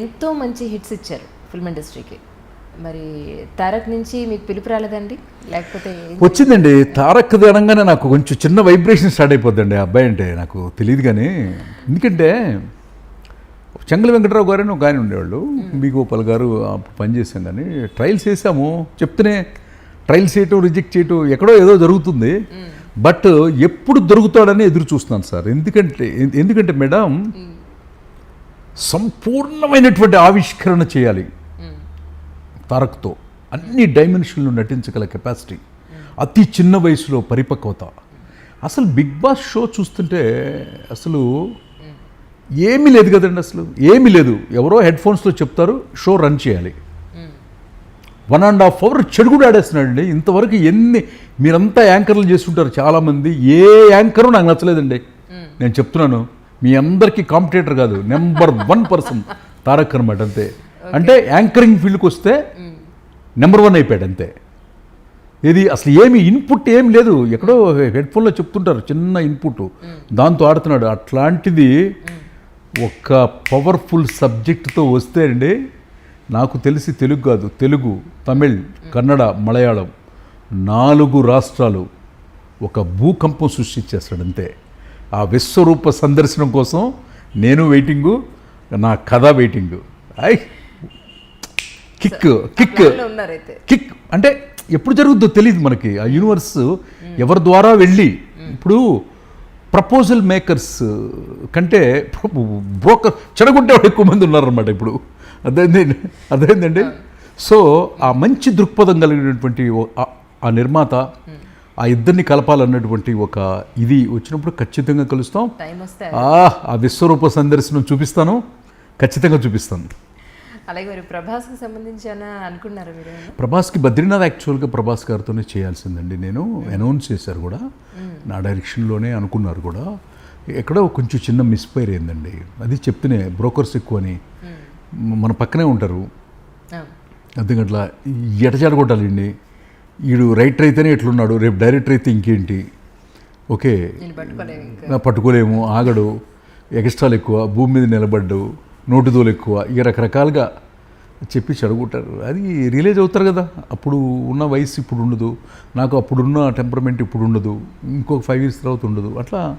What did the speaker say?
ఎంతో మంచి హిట్స్ ఇచ్చారు ఫిల్మ్ ఇండస్ట్రీకి మరి తారక్ నుంచి మీకు పిలుపు రాలేదండి? లేకపోతే వచ్చిందండి. తారక్ అనగానే నాకు కొంచెం చిన్న వైబ్రేషన్ స్టార్ట్ అయిపోద్దండి. అబ్బాయి అంటే నాకు తెలియదు కానీ ఎందుకంటే చెంగల వెంకటరావు గారు అని ఒక ఆయన ఉండేవాళ్ళు. బి. గోపాల్ గారు పనిచేసాం కానీ ట్రయల్స్ చేసాము చెప్తేనే ట్రయల్స్ చేయటం రిజెక్ట్ చేయటం ఎక్కడో ఏదో జరుగుతుంది. బట్ ఎప్పుడు దొరుకుతాడని ఎదురు చూస్తున్నాను సార్. ఎందుకంటే ఎందుకంటే మేడం సంపూర్ణమైనటువంటి ఆవిష్కరణ చేయాలి. తారక్తో. అన్ని డైమెన్షన్లు నటించగల కెపాసిటీ. అతి చిన్న వయసులో పరిపక్వత. అసలు బిగ్ బాస్ షో చూస్తుంటే అసలు ఏమీ లేదు కదండి అసలు. ఏమీ లేదు. ఎవరో హెడ్ ఫోన్స్లో చెప్తారు షో రన్ చేయాలి. వన్ అండ్ హాఫ్ అవర్ చెడు కూడా ఆడేస్తున్నాడండి. ఇంతవరకు ఎన్ని మీరంతా యాంకర్లు చేస్తుంటారు చాలామంది. ఏ యాంకరు నాకు నచ్చలేదండి. నేను చెప్తున్నాను. మీ అందరికీ కాంపిటేటర్ కాదు నెంబర్ వన్ పర్సన్ తారక్ అనమాట అంతే. అంటే యాంకరింగ్ ఫీల్డ్కి వస్తే నెంబర్ వన్ అయిపోయాడు అంతే. ఇది అసలు ఏమి ఇన్పుట్ ఏం లేదు. ఎక్కడో హెడ్ ఫోన్లో చెప్తుంటారు చిన్న ఇన్పుట్ దాంతో ఆడుతున్నాడు. అట్లాంటిది ఒక పవర్ఫుల్ సబ్జెక్ట్తో వస్తే అండి నాకు తెలిసి తెలుగు కాదు తెలుగు తమిళ్ కన్నడ మలయాళం నాలుగు రాష్ట్రాలు ఒక భూకంపం సృష్టించేస్తాడు అంతే. ఆ విశ్వరూప సందర్శనం కోసం నేను వెయిటింగు నా కథ waiting. I! Kick kick. Kick. అంటే ఎప్పుడు జరుగుద్దో తెలియదు మనకి. ఆ యూనివర్స్ ఎవరి ద్వారా వెళ్ళి ఇప్పుడు ప్రపోజల్ మేకర్స్ కంటే బ్రోకర్ చెడగొట్టేవాడు ఎక్కువ మంది ఉన్నారన్నమాట ఇప్పుడు. అదేంటి అదేంటండి సో ఆ మంచి దృక్పథం కలిగినటువంటి ఆ నిర్మాత ఆ ఇద్దరిని కలపాలన్నటువంటి ఒక ఇది వచ్చినప్పుడు ఖచ్చితంగా కలుస్తాం. ఆ విశ్వరూప సందర్శనం చూపిస్తాను. ఖచ్చితంగా చూపిస్తాను. అలాగే మరి ప్రభాస్కి సంబంధించి అని అనుకున్నారా మీరు? ప్రభాస్కి బద్రీనాథ్ యాక్చువల్గా ప్రభాస్ గారితోనే చేయాల్సిందండి నేను. అనౌన్స్ చేశారు కూడా. నా డైరెక్షన్లోనే అనుకున్నారు కూడా. ఎక్కడో కొంచెం చిన్న మిస్ఫైర్ అయిందండి. అది చెప్తేనే బ్రోకర్స్ ఎక్కువ అని. మన పక్కనే ఉంటారు. గట్ల ఎటచాడ కొట్టాలండి. వీడు రైటర్ అయితేనే ఎట్లున్నాడు? రేపు డైరెక్టర్ అయితే ఇంకేంటి? ఓకే. నా పట్టుకోలేము ఆగడు. ఎక్స్ట్రాలు ఎక్కువ భూమి మీద నిలబడ్డు నోటుదోలు ఎక్కువ ఇక రకరకాలుగా చెప్పి చెడగొట్టారు. అది రిలీజ్ అవుతారు కదా. అప్పుడు ఉన్న వయసు ఇప్పుడు ఉండదు. నాకు అప్పుడున్న టెంపర్మెంట్ ఇప్పుడు ఉండదు. ఇంకొక ఫైవ్ ఇయర్స్ తర్వాత ఉండదు. అట్లా